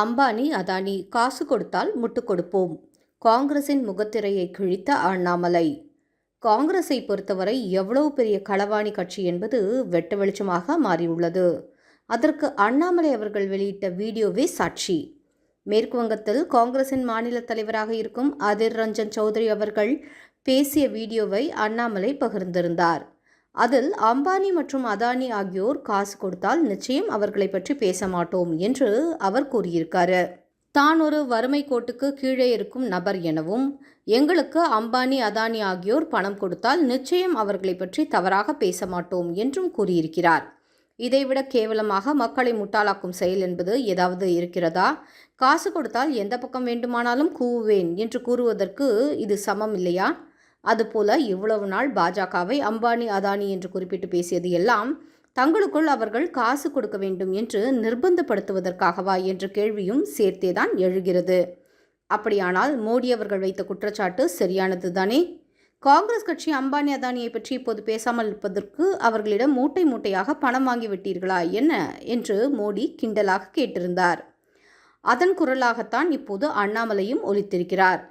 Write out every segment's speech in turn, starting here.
அம்பானி அதானி காசு கொடுத்தால் முட்டு கொடுப்போம். காங்கிரசின் முகத்திரையை கிழித்த அண்ணாமலை. காங்கிரஸை பொறுத்தவரை எவ்வளவு பெரிய களவாணி கட்சி என்பது வெட்ட வெளிச்சமாக மாறியுள்ளது. அதற்கு அண்ணாமலை அவர்கள் வெளியிட்ட வீடியோவே சாட்சி. மேற்கு வங்கத்தில் காங்கிரசின் மாநில தலைவராக இருக்கும் அதிர் ரஞ்சன் சௌத்ரி அவர்கள் பேசிய வீடியோவை அண்ணாமலை பகிர்ந்திருந்தார். அதில் அம்பானி மற்றும் அதானி ஆகியோர் காசு கொடுத்தால் நிச்சயம் அவர்களை பற்றி பேச மாட்டோம் என்று அவர் கூறியிருக்காரு. தான் ஒரு வறுமை கோட்டுக்கு கீழே இருக்கும் நபர் எனவும் எங்களுக்கு அம்பானி அதானி ஆகியோர் பணம் கொடுத்தால் நிச்சயம் அவர்களை பற்றி தவறாக பேச மாட்டோம் என்றும் கூறியிருக்கிறார். இதைவிட கேவலமாக மக்களை முட்டாளாக்கும் செயல் என்பது ஏதாவது இருக்கிறதா? காசு கொடுத்தால் எந்த பக்கம் வேண்டுமானாலும் கூவுவேன் என்று கூறுவதற்கு இது சமம் இல்லையா? அதுபோல இவ்வளவு நாள் பாஜகவை அம்பானி அதானி என்று குறிப்பிட்டு பேசியது எல்லாம் தங்களுக்குள் அவர்கள் காசு கொடுக்க வேண்டும் என்று நிர்பந்தப்படுத்துவதற்காகவா என்ற கேள்வியும் சேர்த்தேதான் எழுகிறது. அப்படியானால் மோடி அவர்கள் வைத்த குற்றச்சாட்டு சரியானது தானே காங்கிரஸ் கட்சி அம்பானி அதானியை பற்றி இப்போது பேசாமல் இருப்பதற்கு அவர்களிடம் மூட்டை மூட்டையாக பணம் வாங்கி விட்டீர்களா என்ன? என்று மோடி கிண்டலாக கேட்டிருந்தார். அதன் குரலாகத்தான் இப்போது அண்ணாமலையும் ஒலித்திருக்கிறார்.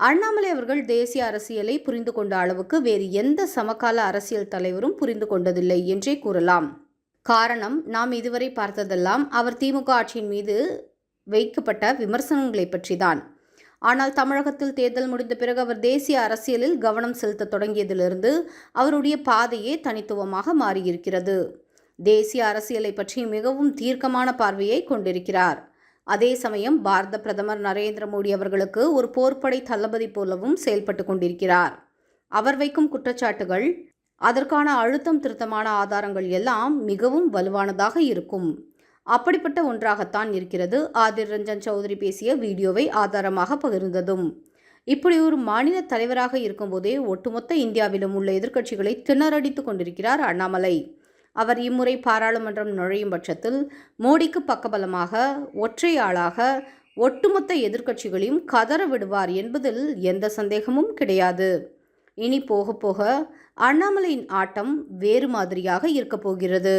அண்ணாமலை அவர்கள் தேசிய அரசியலை புரிந்து கொண்ட அளவுக்கு வேறு எந்த சமகால அரசியல் தலைவரும் புரிந்து கொண்டதில்லை என்றே கூறலாம். காரணம் நாம் இதுவரை பார்த்ததெல்லாம் அவர் திமுக ஆட்சியின் மீது வைக்கப்பட்ட விமர்சனங்களை பற்றிதான். ஆனால் தமிழகத்தில் தேர்தல் முடிந்த பிறகு அவர் தேசிய அரசியலில் கவனம் செலுத்த தொடங்கியதிலிருந்து அவருடைய பாதையே தனித்துவமாக மாறியிருக்கிறது. தேசிய அரசியலை பற்றி மிகவும் தீர்க்கமான பார்வையை கொண்டிருக்கிறார். அதே சமயம் பாரத பிரதமர் நரேந்திர மோடி அவர்களுக்கு ஒரு போர்ப்படை தளபதி போலவும் செயல்பட்டு கொண்டிருக்கிறார். அவர் வைக்கும் குற்றச்சாட்டுகள் அதற்கான அழுத்தம் திருத்தமான ஆதாரங்கள் எல்லாம் மிகவும் வலுவானதாக இருக்கும். அப்படிப்பட்ட ஒன்றாகத்தான் இருக்கிறது. ஆதிர் ரஞ்சன் சௌத்ரி பேசிய வீடியோவை ஆதாரமாக பகிர்ந்ததும் இப்படி ஒரு மாநில தலைவராக இருக்கும்போதே ஒட்டுமொத்த இந்தியாவிலும் உள்ள எதிர்க்கட்சிகளை திணறடித்து கொண்டிருக்கிறார் அண்ணாமலை. அவர் இம்முறை பாராளுமன்றம் நுழையும் பட்சத்தில் மோடிக்கு பக்கபலமாக ஒற்றை ஆளாக ஒட்டுமொத்த எதிர்க்கட்சிகளையும் கதற விடுவார் என்பதில் எந்த சந்தேகமும் கிடையாது. இனி போக போக அண்ணாமலையின் ஆட்டம் வேறு மாதிரியாக இருக்கப் போகிறது.